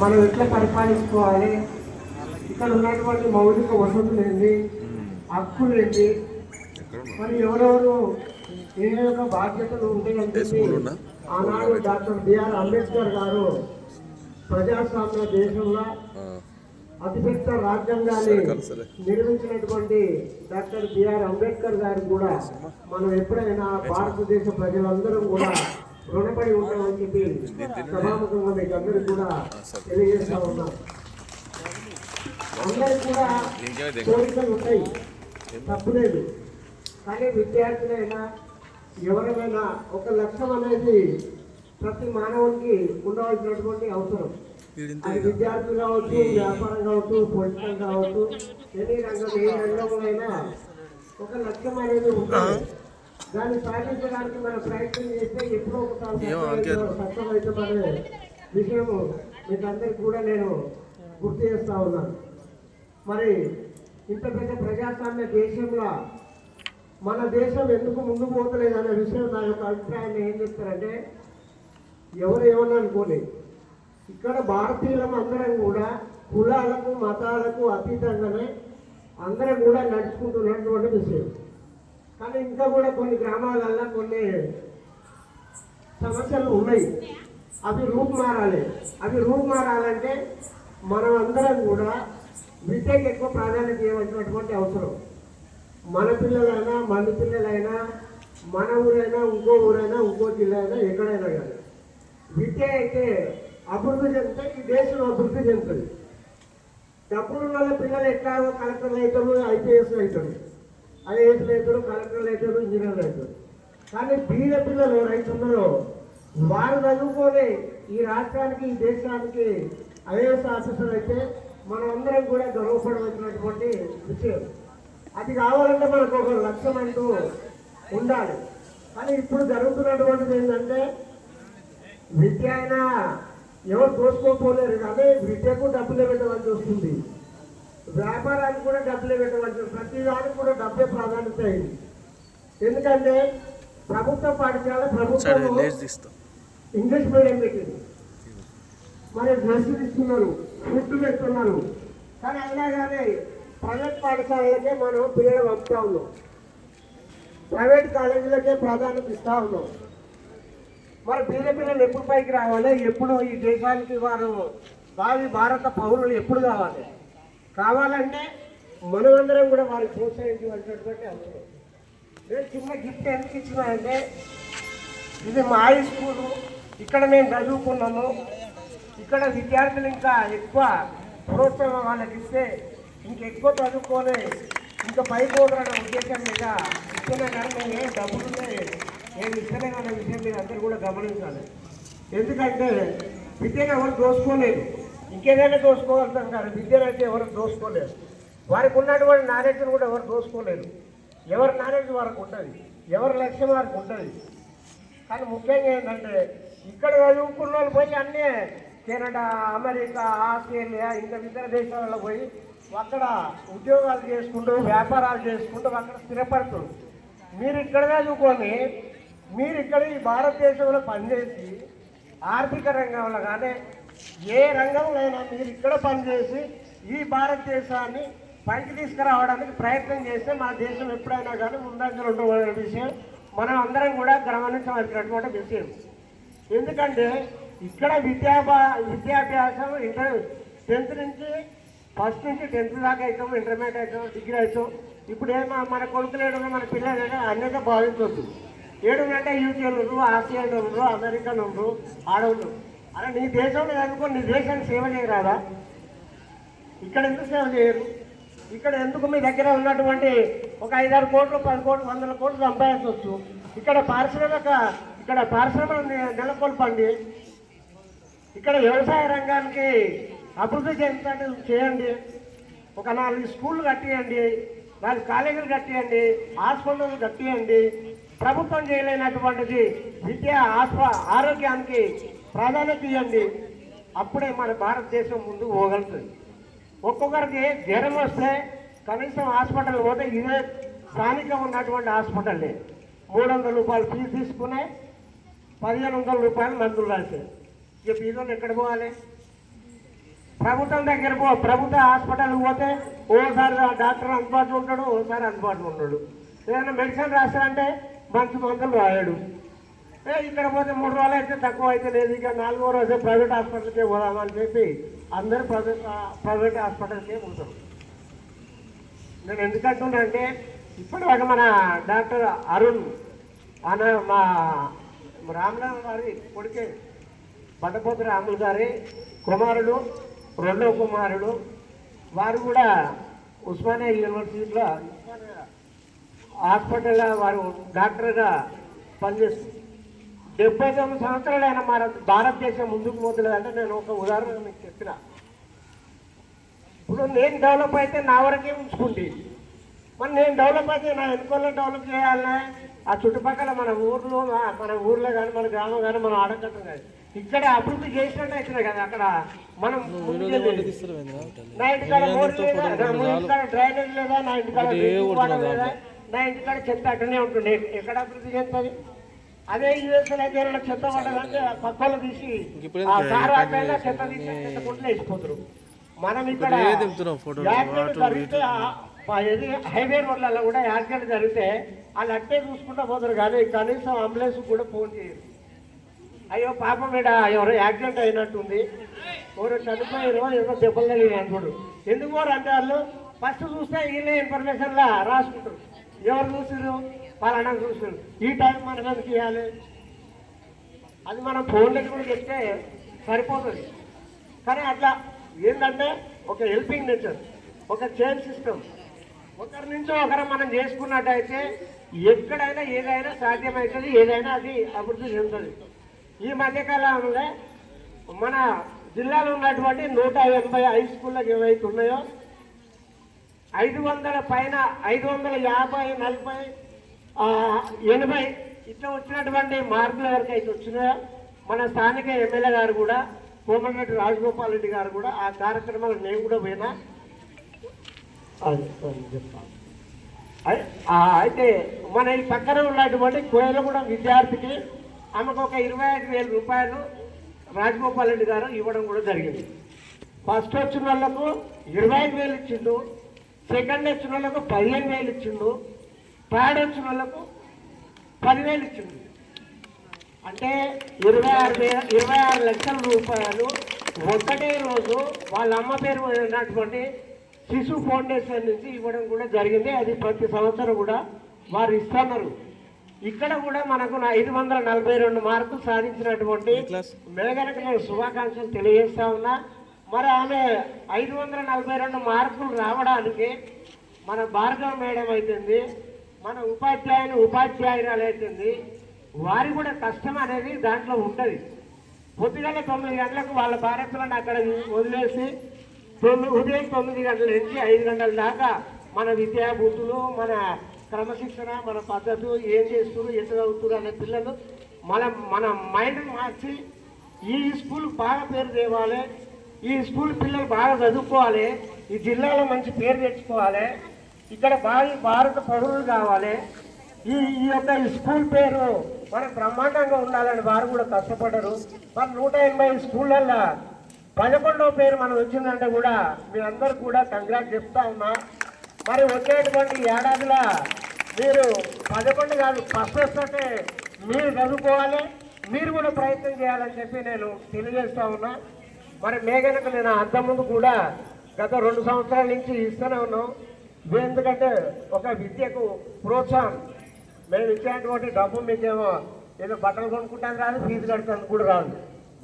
మనం ఎట్లా పరిపాలించుకోవాలి? ఇక్కడ ఉన్నటువంటి మౌలిక వసతులు ఏంటి హక్కులు ఏంటి మరి ఎవరెవరు ఏ యొక్క బాధ్యతలు ఉంటాయని చెప్పి ఆనాడు డాక్టర్ బిఆర్ అంబేద్కర్ గారు ప్రజాస్వామ్య దేశంలో అతిపెద్ద రాజ్యాంగాన్ని నిర్మించినటువంటి డాక్టర్ బిఆర్ అంబేద్కర్ గారు కూడా మనం ఎప్పుడైనా భారతదేశ ప్రజలందరం కూడా రుణపడి ఉంటామని చెప్పి సభాముఖంగా మీకు అందరికి కూడా తెలియజేస్తా ఉన్నాం. అందరికి కూడా కోరికలు ఉంటాయి. తప్పులేదు. కానీ విద్యార్థులైనా ఎవరైనా ఒక లక్ష్యం అనేది ప్రతి మానవునికి ఉండవలసినటువంటి అవసరం. అది విద్యార్థులు కావచ్చు వ్యాపారం కావచ్చు పొలిటికల్ కావచ్చు ఎన్ని రంగం ఏ రంగంలోనైనా ఒక లక్ష్యం అనేది ఉంటుంది. దాన్ని సాధించడానికి మనం ప్రయత్నం చేస్తే ఎప్పుడో ఒకసారి సఫలమవుతామనే విషయం మీకు అందరికి కూడా నేను గుర్తు చేస్తా ఉన్నాను మరి ఇంత పెద్ద ప్రజాస్వామ్య దేశంలో మన దేశం ఎందుకు ముందుకు పోతలేదు అనే విషయం నా యొక్క అభిప్రాయాన్ని ఏం చెప్తారంటే ఎవరు ఏమన్నా అనుకోలేదు ఇక్కడ భారతీయులం అందరం కూడా కులాలకు మతాలకు అతీతంగానే అందరం కూడా నడుచుకుంటున్నటువంటి విషయం. కానీ ఇంకా కూడా కొన్ని గ్రామాలల్లో కొన్ని సమస్యలు ఉన్నాయి. అవి రూపు మారాలి. అవి రూపు మారాలంటే మనం అందరం కూడా విద్యకు ఎక్కువ ప్రాధాన్యత ఇవ్వాల్సినటువంటి అవసరం. మన పిల్లలైనా మన పిల్లలైనా మన ఊరైనా ఇంకో ఊరైనా ఇంకో జిల్లా అయినా ఎక్కడైనా కానీ. విద్య అయితే అభివృద్ధి చెందితే ఈ దేశం అభివృద్ధి చెందుతుంది. డబ్బులు వాళ్ళ పిల్లలు ఎట్లాగో కలెక్టర్లు అవుతారు ఐపీఎస్ అవుతారు. ఐఏఎస్లు అవుతారు కలెక్టర్లు అవుతారు ఇంజనీర్లు అవుతారు కానీ బీద పిల్లలు ఎవరైతే ఉన్నారో వారు చదువుకొని ఈ రాష్ట్రానికి ఈ దేశానికి ఐఏఎస్ ఆఫీసర్ అయితే మనం అందరం కూడా గర్వపడవలసినటువంటి విషయం. అది కావాలంటే మనకు ఒక లక్ష్యం అంటూ ఉండాలి. కానీ ఇప్పుడు జరుగుతున్నటువంటిది ఏంటంటే విద్య అయినా ఎవరు దోసుకోపోలేరు కానీ విద్యకు డబ్బులు పెట్టవలసి వస్తుంది. వ్యాపారానికి కూడా డబ్బులే వస్తుంది. ప్రతి దానికి కూడా డబ్బే ప్రాధాన్యత అయింది. ఎందుకంటే ప్రభుత్వ పాఠశాల ప్రభుత్వం ఇంగ్లీష్ మీడియం పెట్టింది. మరి డ్రెస్సులు ఇస్తున్నారు ఫుడ్ పెడుతున్నారు. కానీ అయినా కానీ ప్రైవేట్ పాఠశాలలకే మనం పిల్లలు పంపుతా ఉన్నాం. ప్రైవేట్ కాలేజీలకే ప్రాధాన్యత ఇస్తా ఉన్నాం. మరి బీద పిల్లలు ఎప్పుడు పైకి రావాలి? ఎప్పుడు ఈ దేశానికి వారు భావి భారత పౌరులు ఎప్పుడు కావాలి? కావాలంటే మనమందరం కూడా వారికి ప్రోత్సహించవలసినటువంటి అవసరం నేను చిన్న గిఫ్ట్ ఎందుకు ఇచ్చినా అంటే ఇది మా హై స్కూలు ఇక్కడ మేము చదువుకున్నాము ఇక్కడ విద్యార్థులు ఇంకా ఎక్కువ ప్రోత్సాహం వాళ్ళకి ఇస్తే ఇంకెక్కువ చదువుకొని ఇంకా పైపోతారన్న ఉద్దేశం మీద ఇచ్చినా కానీ మేము ఏం డబ్బులు నేను ఇస్తేనే అనే విషయం మీరు అందరూ కూడా గమనించాలి. ఎందుకంటే విద్యను ఎవరు దోసుకోలేదు ఇంకేదైనా దోసుకోగలుగుతాం కాదు విద్యను అయితే ఎవరు దోసుకోలేరు. వారికి ఉన్నటువంటి నాలెడ్జ్ని కూడా ఎవరు దోసుకోలేరు. ఎవరి నాలెడ్జ్ వారికి ఉంటుంది ఎవరి లక్ష్యం వారికి ఉంటుంది కానీ ముఖ్యంగా ఏంటంటే ఇక్కడ చదువుకున్న వాళ్ళు పోయి అన్నీ కెనడా అమెరికా ఆస్ట్రేలియా ఇంకా ఇతర దేశాలలో పోయి అక్కడ ఉద్యోగాలు చేసుకుంటూ వ్యాపారాలు చేసుకుంటూ అక్కడ స్థిరపడుతుంది మీరు ఇక్కడ చదువుకొని మీరు ఇక్కడ ఈ భారతదేశంలో పనిచేసి ఆర్థిక రంగంలో కానీ ఏ రంగంలోనైనా మీరు ఇక్కడ పనిచేసి ఈ భారతదేశాన్ని పైకి తీసుకురావడానికి ప్రయత్నం చేస్తే మన దేశం ఎప్పుడైనా కానీ ముందంజలు ఉండవలసిన విషయం. మనం అందరం కూడా గమనించవలసినటువంటి విషయం. ఎందుకంటే ఇక్కడ విద్యాభా విద్యాభ్యాసం ఇంటర్ టెన్త్ నుంచి ఫస్ట్ నుంచి టెన్త్ దాకా అవుతాం ఇంటర్మీడియట్ అవుతాం డిగ్రీ అవుతాం ఇప్పుడు ఏమో మన కొడుకులు ఏడున్నా మన పిల్లలు ఏదో అన్నిగా భావించవద్దు ఏడునంటే యూకే ఉండరు ఆసియాలు ఉండరు అమెరికన్ ఉండరు. ఆడవులు అలా నీ దేశంలో చదువుకొని నీ దేశానికి సేవ చేయరాదా? ఇక్కడ ఎందుకు సేవ చేయరు? ఇక్కడ ఎందుకు మీ దగ్గర ఉన్నటువంటి ఒక ఐదారు కోట్లు పది కోట్లు వందల కోట్లు సంపాదించవచ్చు? ఇక్కడ పారిశ్రామిక ఇక్కడ పారిశ్రమలు నెలకొల్పండి. ఇక్కడ వ్యవసాయ రంగానికి అభివృద్ధి చెందుతాన్ని చేయండి. ఒక నాలుగు స్కూళ్ళు కట్టియండి నాలుగు కాలేజీలు కట్టియండి హాస్పిటల్ కట్టియండి. ప్రభుత్వం చేయలేనటువంటిది విద్య ఆస్ప ఆరోగ్యానికి ప్రాధాన్యత ఇవ్వండి. అప్పుడే మన భారతదేశం ముందు పోగలుగుతుంది. ఒక్కొక్కరికి జ్వరం వస్తే కనీసం హాస్పిటల్ పోతే ఇదే స్థానికంగా ఉన్నటువంటి హాస్పిటల్లే మూడు వందల రూపాయలు ఫీజు తీసుకునే పదిహేను వందల రూపాయలు మందులు రాసే. ఇక బీదోళ్ళు ఎక్కడ పోవాలి? ప్రభుత్వం దగ్గర పో ప్రభుత్వ హాస్పిటల్కి పోతే ఓసారి డాక్టర్ అందుబాటులో ఉంటాడు ఓసారి అందుబాటులో ఉన్నాడు ఏదైనా మెడిసిన్ రాస్తారంటే మంచి మందులు రాయాడు. ఇక్కడ పోతే మూడు రోజులు అయితే తక్కువ అయితే లేదు. ఇక నాలుగో రోజు ప్రైవేట్ హాస్పిటల్కే పోదామని చెప్పి అందరూ ప్రైవేట్ ప్రైవేట్ హాస్పిటల్కే పోతారు నేను ఎందుకంటున్నా అంటే ఇప్పటివరకు మన డాక్టర్ అరుణ్ ఆయన మా రామరావు గారి కొడుకే బండపోతు రాములు గారి కుమారుడు రెండవ కుమారుడు వారు కూడా ఉస్మానియా యూనివర్సిటీలో ఉస్మానియా హాస్పిటల్లో వారు డాక్టర్గా పనిచేస్తారు డెబ్బై తొమ్మిది సంవత్సరాలు ఆయన మన భారతదేశం ముందుకు పోతులేదంటే నేను ఒక ఉదాహరణ మీకు చెప్పిన. ఇప్పుడు నేను డెవలప్ అయితే నా వరకే ఉంచుకుంటే మరి నేను డెవలప్ అయితే నా వెనుకల్లో డెవలప్ చేయాలనే ఆ చుట్టుపక్కల మన ఊర్లో మన ఊర్లో కానీ మన గ్రామం కానీ మనం ఆడకట్టం కానీ ఇక్కడ అభివృద్ధి చేసినట్టు అవుతున్నాయి కదా అక్కడ. మనం. నా ఇంటికాడ డ్రైనేజ్ లేదా నా ఇంటికాడ లేదా నా ఇంటికాడ చెత్త అట్టనే ఉంటుంది. ఎక్కడ అభివృద్ధి చేస్తుంది అదే యూఎస్ఎల్ అయితే ఏమైనా చెత్త పడ్డదంటే పక్కలు తీసి చెత్త తీసి చెత్త గుంటలు వేసిపోతారు. మనం ఇక్కడ యాక్సిడెంట్ జరిగితే ఏది హైవే రోడ్లలో కూడా యాక్సిడెంట్ జరిగితే వాళ్ళు అట్టే చూసుకుంటూ పోతారు కానీ కనీసం అంబులెన్స్ కూడా ఫోన్ చేయరు. అయ్యో పాపం మీద ఎవరో యాక్సిడెంట్ అయినట్టుంది. ఎవరో చనిపోయారో ఏదో దెబ్బలు తగిలినాయి అనుకోడు ఎందుకు అంటే వాళ్ళు ఫస్ట్ చూస్తే వీళ్ళే ఇన్ఫర్మేషన్లా రాసుకుంటారు. ఎవరు చూసారు పలానా చూసారు ఈ టైం మనం ఎందుకు ఇవ్వాలి అది మనం ఫోన్లకి కూడా చెప్తే సరిపోతుంది. కానీ అట్లా ఏంటంటే ఒక హెల్పింగ్ నేచర్ ఒక చైన్ సిస్టమ్ ఒకరి నుంచి ఒకరు మనం చేసుకున్నట్టయితే ఎక్కడైనా ఏదైనా సాధ్యమవుతుంది ఏదైనా అది అభివృద్ధి చెందుతుంది. ఈ మధ్యకాలంలో మన జిల్లాలో ఉన్నటువంటి నూట ఎనభై హై స్కూళ్ళకి ఏవైతే ఉన్నాయో ఐదు వందల పైన ఐదు వందల యాభై నలభై ఎనభై ఇట్లా వచ్చినటువంటి మార్కులు ఎవరికైతే వచ్చినాయో? మన స్థానిక ఎమ్మెల్యే గారు కూడా కోమటిరెడ్డి రాజగోపాల్ రెడ్డి గారు కూడా ఆ కార్యక్రమాలు నేను కూడా పోయినా? చెప్తాను. అయితే మన ఈ పక్కన ఉన్నటువంటి కోయలగూడ విద్యార్థికి ఆమెకు ఒక ఇరవై ఐదు వేల రూపాయలు రాజగోపాల్ రెడ్డి గారు ఇవ్వడం కూడా జరిగింది. ఫస్ట్ వచ్చిన వాళ్ళకు ఇరవై ఐదు వేలు ఇచ్చిండు సెకండ్ వచ్చిన వాళ్ళకు పదిహేను వేలు ఇచ్చిండు వచ్చిన వాళ్ళకు పదివేలు ఇచ్చిండు అంటే ఇరవై ఆరు వేల ఇరవై ఆరు లక్షల రూపాయలు ఒకటే రోజు వాళ్ళ అమ్మ పేరు ఉన్నటువంటి శిశు ఫౌండేషన్ నుంచి ఇవ్వడం కూడా జరిగింది. అది ప్రతి సంవత్సరం కూడా వారు ఇస్తున్నారు. ఇక్కడ కూడా మనకు ఐదు వందల నలభై రెండు మార్కులు సాధించినటువంటి మేఘనకు నేను శుభాకాంక్షలు తెలియజేస్తా ఉన్నా. మరి ఆమె ఐదు వందల నలభై రెండు మార్కులు రావడానికి మన భార్గవ మేడం అవుతుంది మన ఉపాధ్యాయుని ఉపాధ్యాయురాలు అవుతుంది వారి కూడా కష్టం అనేది దాంట్లో ఉంటుంది పొద్దుగల తొమ్మిది గంటలకు వాళ్ళ భారత్లను అక్కడ వదిలేసి తొమ్మిది ఉదయం తొమ్మిది గంటల నుంచి ఐదు గంటల దాకా మన విద్యా బుద్ధులు మన క్రమశిక్షణ మన పద్ధతులు ఏం చేస్తున్నారు ఎంత చదువుతున్నారు అనే పిల్లలు మన మన మైండ్ మార్చి ఈ స్కూల్ బాగా పేరు తేవాలి ఈ స్కూల్ పిల్లలు బాగా చదువుకోవాలి ఈ జిల్లాలో మంచి పేరు తెచ్చుకోవాలి ఇక్కడ భారీ భారత పౌరులు కావాలి. ఈ ఈ యొక్క స్కూల్ పేరు మరి బ్రహ్మాండంగా ఉండాలని వారు కూడా కష్టపడరు. మరి నూట ఎనభై స్కూళ్ళల్లో పదకొండవ పేరు మనం వచ్చిందంటే కూడా మీరందరూ కూడా కంగ్రాట్ చెప్తా ఉన్నా. మరి వచ్చేటువంటి ఏడాదిలో మీరు పదకొండు కాదు ఫస్ట్ అంటే మీరు చదువుకోవాలి మీరు కూడా ప్రయత్నం చేయాలని చెప్పి నేను తెలియజేస్తా ఉన్నా. మరి మేఘనకు నేను అంతకుముందు కూడా గత రెండు సంవత్సరాల నుంచి ఇస్తూనే ఉన్నాం. ఎందుకంటే ఒక విద్యకు ప్రోత్సాహం. మేము ఇచ్చేటువంటి డబ్బు మీకేమో ఏదో బట్టలు కొనుక్కుంటాను రాదు ఫీజు కడతాను కూడా రాదు.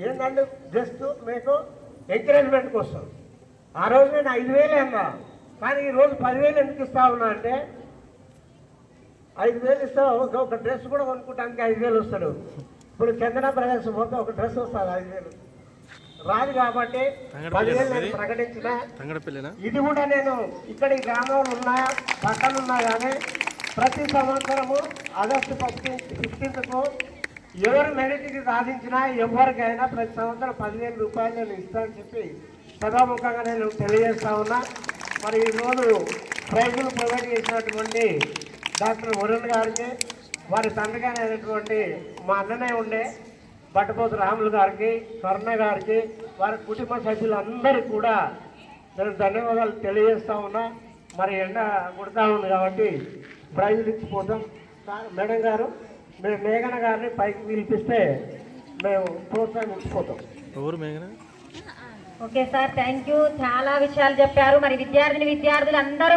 ఏంటంటే జస్ట్ మీకు ఎంకరేజ్మెంట్కి వస్తాం ఆ రోజు నేను ఐదు వేలు అన్నా కానీ ఈరోజు పదివేలు ఎందుకు ఇస్తా ఉన్నా అంటే ఐదు వేలు ఇస్తావు? ఒక- డ్రెస్ కూడా కొనుక్కుంటానికి ఐదు వేలు వస్తాడు. ఇప్పుడు చందన ప్రదేశం పోతే ఒక డ్రెస్ వస్తుంది ఐదు వేలు. రాదు కాబట్టి ప్రకటించిన. ఇది కూడా నేను ఇక్కడ ఈ గ్రామంలో ఉన్నా పక్కన ఉన్నా కానీ ప్రతి సంవత్సరము ఆగస్టు ఫిఫ్టీన్త్ ఫిఫ్టీన్త్కు ఎవరు మెరిట్కి సాధించినా ఎవరికైనా ప్రతి సంవత్సరం పదివేల రూపాయలు నేను ఇస్తానని చెప్పి సభాముఖంగా నేను తెలియజేస్తా ఉన్నా. మరి ఈరోజు ప్రైజులు ప్రొవైడ్ చేసినటువంటి డాక్టర్ వరుణ్ గారికి వారి తండ్రిగా అయినటువంటి మా అన్ననే ఉండే. బట్టపోతు రాములు గారికి స్వర్ణ గారికి వారి కుటుంబ సభ్యులందరికీ కూడా నేను ధన్యవాదాలు తెలియజేస్తా ఉన్నా. మరి ఎండ కొడతా ఉంది కాబట్టి ప్రైజులు ఇచ్చిపోతాం. సార్ మేడం గారు మీరు మేఘన గారిని పైకి పిలిపిస్తే మేము ప్రోత్సాహం ఇచ్చిపోతాం. ఎవరు మేఘన? Okay sir thank you. చాలా విషయాలు చెప్పారు. మరి విద్యార్థిని విద్యార్థులు అందరూ